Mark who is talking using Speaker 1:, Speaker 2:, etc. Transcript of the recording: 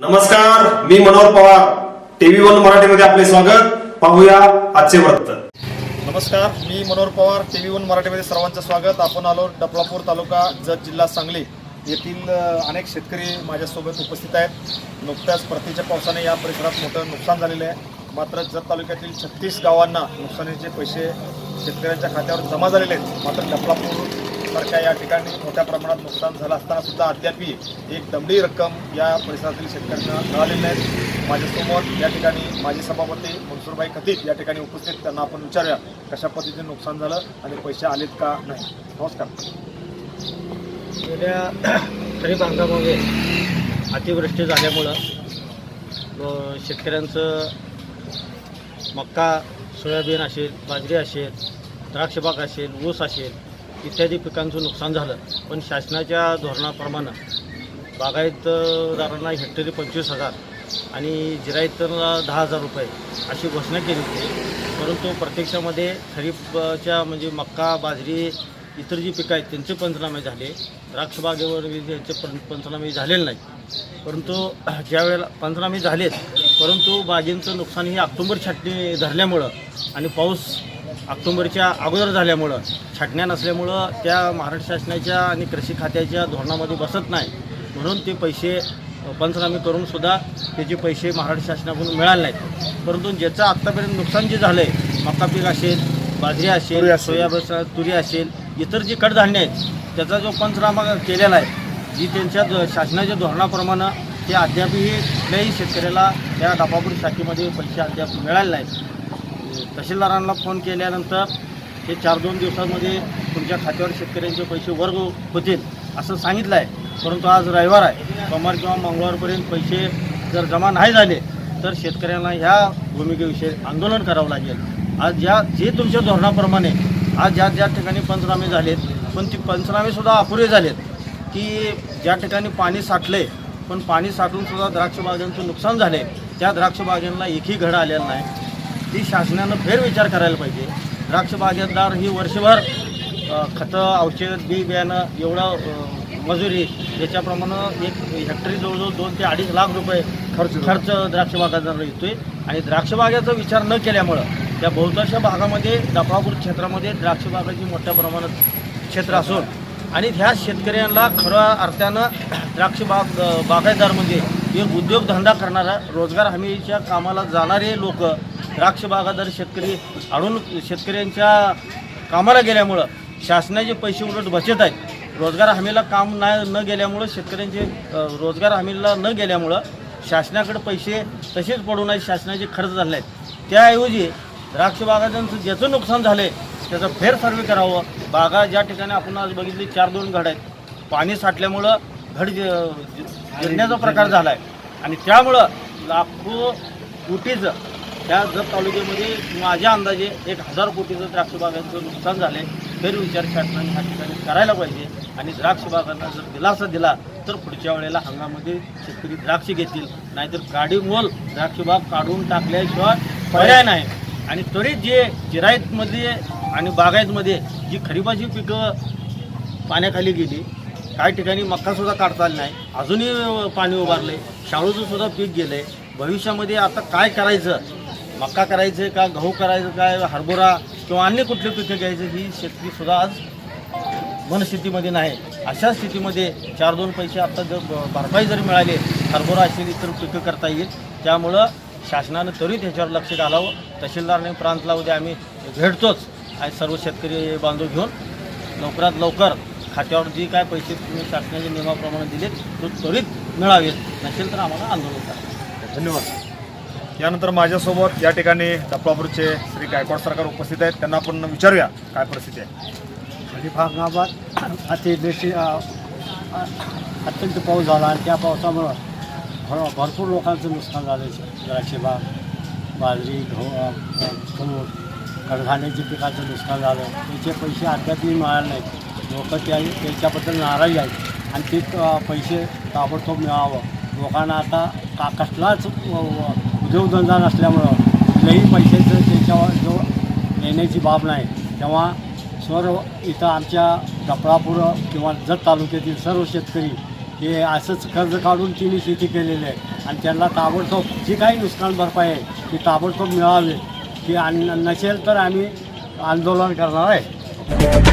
Speaker 1: नमस्कार मी Manohar Pawar. TV one मराठीमध्ये आपले स्वागत. पाहूया आजचे वृत्त.
Speaker 2: नमस्कार मी मनोहर पवार. टीव्ही वन मराठीमध्ये सर्वांचं स्वागत. आपण आलो डपलापूर तालुका जत जिल्हा सांगली. येथील अनेक शेतकरी माझ्यासोबत उपस्थित आहेत. नुकत्याच प्रतीच्या पावसाने या परिसरात मोठं नुकसान झालेलं आहे. मात्र जत तालुक्यातील छत्तीस गावांना नुकसानीचे पैसे शेतकऱ्यांच्या खात्यावर जमा झालेले आहेत. मात्र डपलापूर सारख्या या ठिकाणी मोठ्या प्रमाणात नुकसान झालं असताना सुद्धा अद्यापही एक दमडी रक्कम या परिसरातील शेतकऱ्यांना मिळालेली नाही. माझ्यासमोर या ठिकाणी माजी सभापती मनसूरभाई खतीत या ठिकाणी उपस्थित. त्यांना आपण विचारूया कशा पद्धतीने नुकसान झालं आणि पैसे आलेत का नाही? नमस्कार.
Speaker 3: गेल्या खरीप हंगामामध्ये अतिवृष्टी झाल्यामुळं शेतकऱ्यांचं मक्का सोयाबीन असेल बाजरी असेल द्राक्षबाग असेल ऊस असेल इत्यादी पिकांचं नुकसान झालं. पण शासनाच्या धोरणाप्रमाणे बागायतदारांना हेक्टरी पंचवीस हजार आणि जिरायतला दहा हजार रुपये अशी घोषणा केली होती. परंतु प्रत्यक्षामध्ये खरीपच्या म्हणजे मक्का बाजरी इतर जी पिकं आहेत त्यांचे पंचनामे झाले. द्राक्षबागेवर यांचे पं पंचनामे झालेले नाही परंतु ज्यावेळेला पंचनामे झालेत परंतु बागेंचं नुकसान हे ऑक्टोंबर छाटणी धरल्यामुळं आणि पाऊस ऑक्टोबरच्या अगोदर झाल्यामुळं छाटण्या नसल्यामुळं त्या महाराष्ट्र शासनाच्या आणि कृषी खात्याच्या धोरणामध्ये बसत नाही. म्हणून ते पैसे पंचनामे करून सुद्धा त्याचे पैसे महाराष्ट्र शासनाकडून मिळाले नाहीत. परंतु ज्याचं आत्तापर्यंत नुकसान जे झालं आहे मका पीक असेल बाजरी असेल. सोयाबीन तुरी असेल इतर जे कडधान्य आहेत त्याचा जो पंचनामा केलेला आहे जी त्यांच्या शासनाच्या धोरणाप्रमाणे ते अद्यापही कुठल्याही शेतकऱ्याला त्या डापापूर शाखेमध्ये पैसे अद्याप मिळाले नाहीत. तहसीलदारांना फोन केल्यानंतर हे चार दोन दिवसामध्ये तुमच्या खात्यावर शेतकऱ्यांचे पैसे वर्ग होतील असं सांगितलं आहे परंतु आज रविवार आहे. सोमवार किंवा मंगळवारपर्यंत पैसे जर जमा नाही झाले तर शेतकऱ्यांना ह्या भूमिकेविषयी आंदोलन करावं लागेल. आज ज्या जे तुमच्या धोरणाप्रमाणे आज ज्या ज्या ठिकाणी पंचनामे झालेत पण ती पंचनामेसुद्धा अपुरे झालेत की ज्या ठिकाणी पाणी साठले पण पाणी साठूनसुद्धा द्राक्षबागांचं द्राक्ष बागांचं नुकसान झाले त्या द्राक्ष बागांना एकही घडा आलेला नाही. ती शासनानं फेरविचार करायला पाहिजे. द्राक्ष बागेतदार ही वर्षभर खतं औषध बी बियाणं एवढं मजुरी याच्याप्रमाणे एक हेक्टरी जवळजवळ दोन ते अडीच लाख रुपये
Speaker 2: खर्च
Speaker 3: खर्च द्राक्ष बागांना येतोय. आणि द्राक्ष बागेचा विचार न केल्यामुळं त्या बहुतांश भागामध्ये दफापूर क्षेत्रामध्ये द्राक्ष बागाची मोठ्या प्रमाणात क्षेत्र असून आणि ह्या शेतकऱ्यांना खऱ्या अर्थानं द्राक्ष बाग बागायतदार म्हणजे एक उद्योगधंदा करणारा रोजगार हमीच्या कामाला जाणारे लोक द्राक्ष बागादार शेतकरी आणून शेतकऱ्यांच्या कामाला गेल्यामुळं शासनाचे पैसे उलट बचत आहेत रोजगार हमीला काम नाही न गेल्यामुळं शेतकऱ्यांचे रोजगार हमीला न गेल्यामुळं शासनाकडे पैसे तसेच पडून आहेत शासनाचे खर्च झाले आहेत. त्याऐवजी द्राक्ष बागाचं ज्याचं नुकसान झालं आहे त्याचं फेर सर्वे करावं. बागा ज्या ठिकाणी आपण आज बघितली चार दोन घड आहेत. पाणी साठल्यामुळं घड जिरण्याचा प्रकार झाला आहे आणि त्यामुळं लाखो कोटीचं त्या जत तालुक्यामध्ये माझ्या अंदाजे एक हजार कोटीचं द्राक्ष बागांचं नुकसान झालं आहे फेरविचार शासनाने ह्या ठिकाणी करायला पाहिजे. आणि द्राक्ष बागांना जर दिलासा दिला तर पुढच्या वेळेला हंगामध्ये शेतकरी द्राक्ष घेतील. नाहीतर काडीमोल द्राक्ष बाग काढून टाकल्याशिवाय पर्याय नाही. आणि तरी जे जिरायतमध्ये आणि बागायतमध्ये जी खरीपाची पिकं पाण्याखाली गेली काही ठिकाणी मक्कासुद्धा काढता आला नाही. अजूनही पाणी उभारले आहे शाळूचंसुद्धा पीक गेलं आहे भविष्यामध्ये आता काय करायचं? मक्का करायचे का गहू करायचं काय हरभरा किंवा अन्य कुठली पिकं घ्यायचे ही शेतकरीसुद्धा आज वनस्थितीमध्ये नाही. अशा स्थितीमध्ये चार दोन पैसे आता जर भरपाई जर मिळाली हरभरा असेल इतर पिकं करता येईल. त्यामुळं शासनानं त्वरित ह्याच्यावर लक्ष घालावं. तहसीलदारने प्रांतला उद्या आम्ही भेटतोच. आणि सर्व शेतकरी बांधव घेऊन लवकरात लवकर खात्यावर जी काय पैसे तुम्ही शासनाच्या नियमाप्रमाणे दिलेत तो त्वरित मिळावेत. नसेल तर आम्हाला आंदोलन करा.
Speaker 2: धन्यवाद. यानंतर माझ्यासोबत या ठिकाणी डफळापूरचे श्री गायकवाड सरकार उपस्थित आहेत. त्यांना आपण विचारूया काय परिस्थिती आहे.
Speaker 4: खरीप हंगामात अतिवृष्टी अत्यंत पाऊस झाला आणि त्या पावसामुळं भर भरपूर लोकांचं नुकसान झालं. द्राक्षे बाग बाजरी गहू अ, कडधान्याच्या पिकाचं नुकसान झालं. त्याचे पैसे अद्यापही मिळाले नाहीत. लोक त्या त्याच्याबद्दल नाराज आहेत आणि ते पैसे ताबडतोब मिळावं. लोकांना आता का कसलाच उद्योगधंदा नसल्यामुळं कुठल्याही पैशाचं त्याच्यावर जो येण्याची बाब नाही तेव्हा सर्व इथं आमच्या कपळापूर किंवा जत तालुक्यातील सर्व शेतकरी हे असंच कर्ज काढून तिने शेती केलेली आहे. आणि त्यांना ताबडतोब जी काही नुकसान भरपाई आहे ती ताबडतोब मिळावी की आणि नसेल तर आम्ही आंदोलन करणार आहे.